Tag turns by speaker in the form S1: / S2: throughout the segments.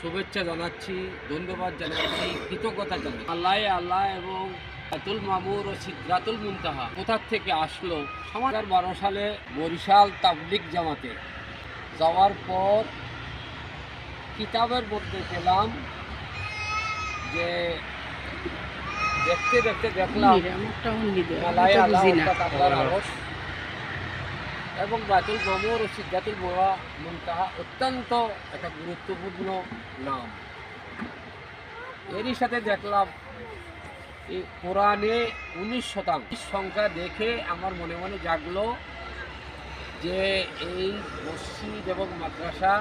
S1: শুভেচ্ছা জানাচ্ছি ধন্যবাদ জানাচ্ছি কৃতজ্ঞতা জানাচ্ছি। আল্লাহ আল্লাহ এবং আতুল মামুর ও সিদ্ধাতুল মুনতাহা কোথার থেকে আসলো? সমাজ বারো সালে বরিশাল তাবলিক জামাতে। যাওয়ার পর কিতাবের মধ্যে পেলাম যে দেখতে দেখতে দেখলাম আল্লাহ এবং বাতুল মামুর ও সিদ্ধাতুল মোয়া মুনতাহা অত্যন্ত একটা গুরুত্বপূর্ণ নাম। এরই সাথে দেখলাম এই কোরআনে উনিশ শতাংশ সংখ্যা দেখে আমার মনে মনে জাগলো যে এই মসজিদ এবং মাদ্রাসা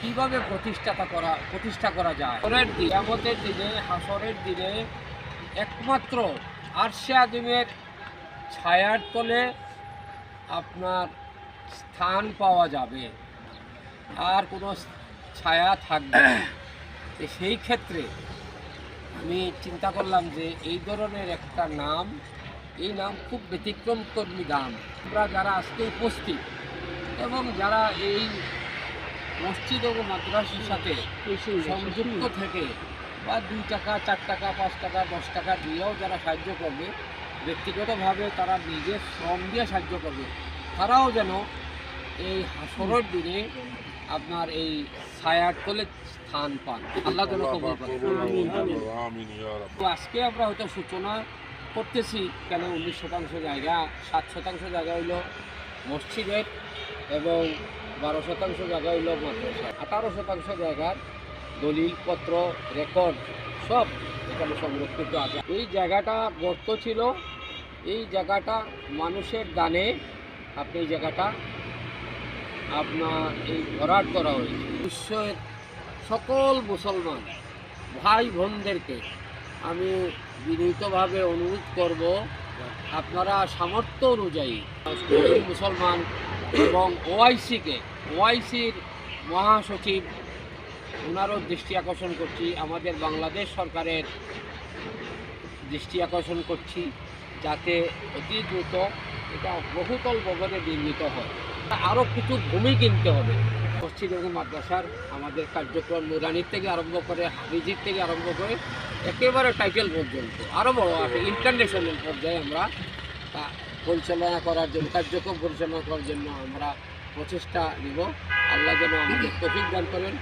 S1: কীভাবে প্রতিষ্ঠাতা করা, প্রতিষ্ঠা করা যায়। হাসরের দিন আমাদের দিনে, হাসরের দিনে একমাত্র আরশে আদিমের ছায়ার তলে আপনার স্থান পাওয়া যাবে। আর কোনো ছায়া থাকবে সেই ক্ষেত্রে আমি চিন্তা করলাম যে এই ধরনের একটা নাম, এই নাম খুব ব্যতিক্রমকর্মী নাম আমরা যারা আজকে উপস্থিত এবং যারা এই মসজিদ এবং মাদ্রাসার সাথে সংযুক্ত থেকে বা দুই টাকা, চার টাকা, পাঁচ টাকা, দশ টাকা দিয়েও যারা সাহায্য করবে, ব্যক্তিগতভাবে তারা নিজের শ্রম দিয়ে সাহায্য করবে। তারাও যেন এই হাসরের দিনে আপনার এই ছায়ার তলে স্থান পান। আল্লাহ যেন কবুল করে
S2: আমিন। রাব
S1: তো আজকে আমরা হয়তো সূচনা করতেছি কেন উনিশ শতাংশ জায়গা সাত শতাংশ জায়গা হইল মসজিদের এবং বারো শতাংশ জায়গা হইল মাদ্রাসা আঠারো শতাংশ জায়গার দলিলপত্র রেকর্ড সব এখানে সংরক্ষিত আছে। এই জায়গাটা গর্ত ছিল। এই জায়গাটা মানুষের দানে আপনি এই জায়গাটা আপনার এই ভরাট করা হয়েছে। বিশ্বের সকল মুসলমান ভাই বোনদেরকে আমি বিনীতভাবে অনুরোধ করব, আপনারা সামর্থ্য অনুযায়ী মুসলমান এবং ওআইসিকে, ওআইসির মহাসচিব, ওনারও দৃষ্টি আকর্ষণ করছি, আমাদের বাংলাদেশ সরকারের দৃষ্টি আকর্ষণ করছি, যাতে অতি দ্রুত এটা বহুতল ভবনে নির্মিত হয়। আরও কিছু ভূমি কিনতে হবে। এবং মাদ্রাসার আমাদের কার্যক্রম নুরানির থেকে আরম্ভ করে হাফিজির থেকে আরম্ভ করে একেবারে টাইটেল পর্যন্ত আরও বড় আছে, ইন্টারন্যাশনাল পর্যায়ে আমরা পরিচালনা করার জন্য, কার্যক্রম পরিচালনা করার জন্য আমরা প্রচেষ্টা নিব। আল্লাহ যেন আমাদের তফিক দান করেন।